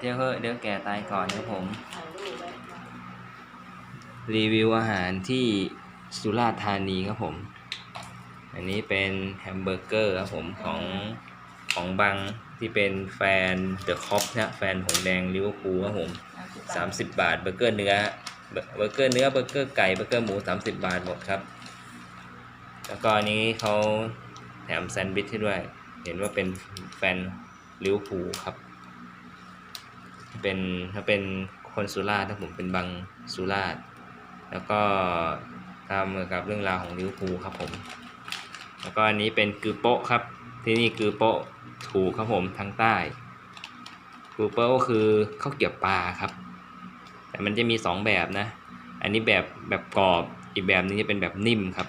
เที่ยวเถอะเดี๋ยวแก่ตายก่อนครับผม รีวิวอาหารที่สุราษฎร์ธานีครับผม อันนี้เป็นแฮมเบอร์เกอร์ครับผมของของบังที่เป็นแฟนเดอะคอปนะแฟนหงแดงลิเวอร์พูลครับผม30บาทเบอร์เกอร์เนื้อเบอร์เบอร์เกอร์เนื้อเบอร์เกอร์ไก่เบอร์เกอร์หมู30บาทหมดครับ แล้วก็อันนี้เขาแถมแซนด์วิชให้ด้วย เห็นว่าเป็นแฟนลิเวอร์พูลครับ เป็นถ้าเป็นคนสุราษฎร์ถ้าผมเป็นบังสุราษฎร์แล้วก็ตามเกี่ยวกับเรื่องราวของลิเวอร์พูลครับผม แล้วก็อันนี้เป็นกือโปะครับ ที่นี่กือโปะถูกครับผมทางใต้กูเปิลก็คือข้าวเกี๊ยวปลาครับ แต่มันจะมีสองแบบนะ อันนี้แบบแบบกรอบอีกแบบนึงจะเป็นแบบนิ่มครับ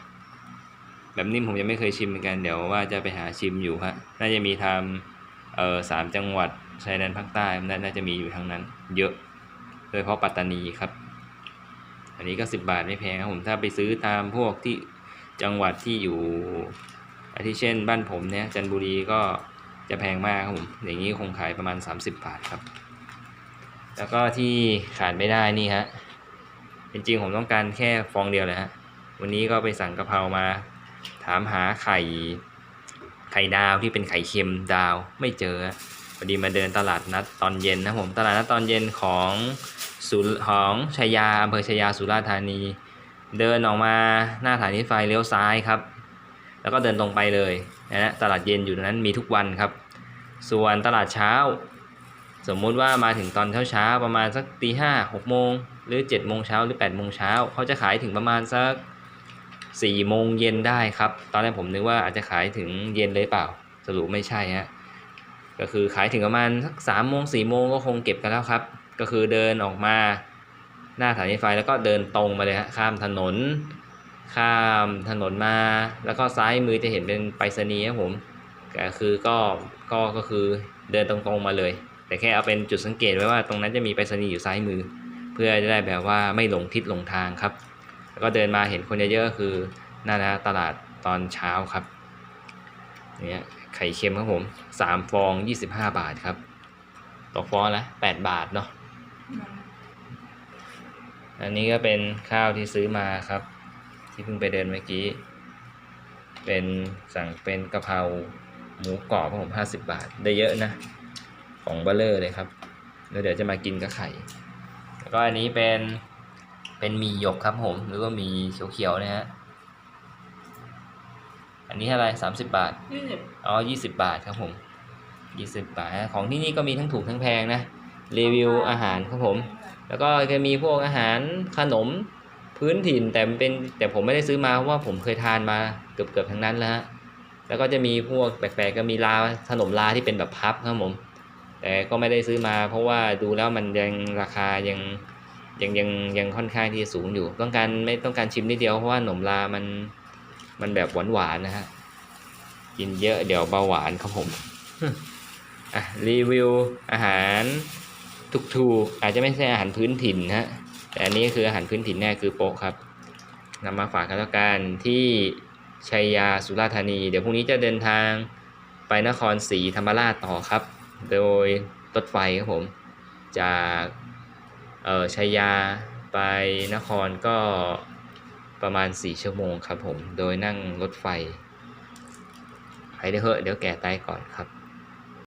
แบบนิ่มผมยังไม่เคยชิมเหมือนกันเดี๋ยวว่าจะไปหาชิมอยู่ฮะน่าจะมีทำ เออสามจังหวัดชายแดนภาคใต้น,น่าจะมีอยู่ทั้งนั้น เยอะ โดยเฉพาะปัตตานีครับ อันนี้ก็สิบบาทไม่แพงครับผมถ้าไปซื้อตามพวกที่จังหวัดที่อยู่อาทิเช่น บ้านผมเนี่ยจันทบุรีก็จะแพงมากครับผมอย่างนี้คงขายประมาณ 30 บาทครับ แล้วก็ที่ขาดไม่ได้นี่ฮะจริงๆผมต้องการแค่ฟองเดียวเลยฮะวันนี้ก็ไปสั่งกะเพรามา ถามหาไข่ ไข่ดาวที่เป็นไข่เค็มดาวไม่เจอพอดีมาเดินตลาดนัดตอนเย็นนะผมตลาดนัดตอนเย็นของศูนย์ของชัยาอำเภอชัยาสุราษฎร์ธานี เดินออกมาหน้าสถานีไฟเลี้ยวซ้ายครับ แล้วก็เดินตรงไปเลยนะตลาดเย็นอยู่ตรงนั้นมีทุกวันครับ ส่วนตลาดเช้า สมมุติว่ามาถึงตอนเช้าเช้าๆประมาณสักตีห้าหกโมงหรือเจ็ดโมงเช้าหรือแปดโมงเช้าเขาจะขายถึงประมาณสัก สี่โมงเย็นได้ครับ ตอนแรกผมนึกว่าอาจจะขายถึงเย็นเลยเปล่า สรุปไม่ใช่ฮะ ก็คือขายถึงประมาณสักสามโมงสี่โมงก็คงเก็บกันแล้วครับ ก็คือเดินออกมาหน้าสถานีไฟแล้วก็เดินตรงมาเลยฮะ ข้ามถนน ข้ามถนนมา แล้วก็ซ้ายมือจะเห็นเป็นไปรษณีย์ครับผม ก็คือก็ ก็ ก็คือเดินตรงๆมาเลย แต่แค่เอาเป็นจุดสังเกตไว้ว่าตรงนั้นจะมีไปรษณีย์อยู่ซ้ายมือ เพื่อจะได้แบบว่าไม่หลงทิศหลงทางครับ แล้วก็เดินมาเห็นคนเยอะๆก็คือนั่นนะตลาดตอนเช้าครับเนี่ยไข่เค็มครับผมสามฟอง25บห้าบาทครับตกฟองละ8บาทเนาะอันนี้ก็เป็นข้าวที่ซื้อมาครับ ที่เพิ่งไปเดินเมื่อกี้ เป็นสั่งเป็นกะเพราหมูกรอบของผมห้าสิบบาท ได้เยอะนะ ของเบลเลอร์เลยครับ แล้วเดี๋ยวจะมากินกับไข่ แล้วก็อันนี้เป็น เป็นหมี่หยกครับผม หรือว่าหมี่เขียวๆนะฮะ อันนี้เท่าไหรสามสิบบาทยี่สิบอ๋อยี่สิบบาทครับผมยี่สิบบาทฮะของที่นี่ก็มีทั้งถูกทั้งแพงนะ รีวิวอาหารครับผม แล้วก็จะมีพวกอาหารขนมพื้นถิ่นแต่มันเป็นแต่ผมไม่ได้ซื้อมาเพราะว่าผมเคยทานมาเกือบเกือบทั้งนั้นแล้วฮะ แล้วก็จะมีพวกแปลกๆก็มีลาขนมลาที่เป็นแบบพับครับผม แต่ก็ไม่ได้ซื้อมาเพราะว่าดูแล้วมันยังราคายัง ยังยังยังค่อนข้างที่จะสูงอยู่ ต้องการไม่ต้องการชิมนิดเดียวเพราะว่าขนมลามันมันแบบหวานๆนนะฮะกินเยอะเดี๋ยวเบาหวานครับผมอะรีวิวอาหารถูกๆอาจจะไม่ใช่อาหารพื้นถิ่นนะฮะแต่อันนี้คืออาหารพื้นถิ่นแน่คือโป๊ะครับนำมาฝากกันแล้วกันที่ชัยยาสุราษฎร์ธานี เดี๋ยวพรุ่งนี้จะเดินทางไปนครศรีธรรมราชต่อครับ โดยรถไฟครับผมจาก เออชัยยาไปนครก็ประมาณ 4 ชั่วโมงครับผม โดยนั่งรถไฟไปเดี๋ยวเหอะเดี๋ยวแก่ตายก่อนครับ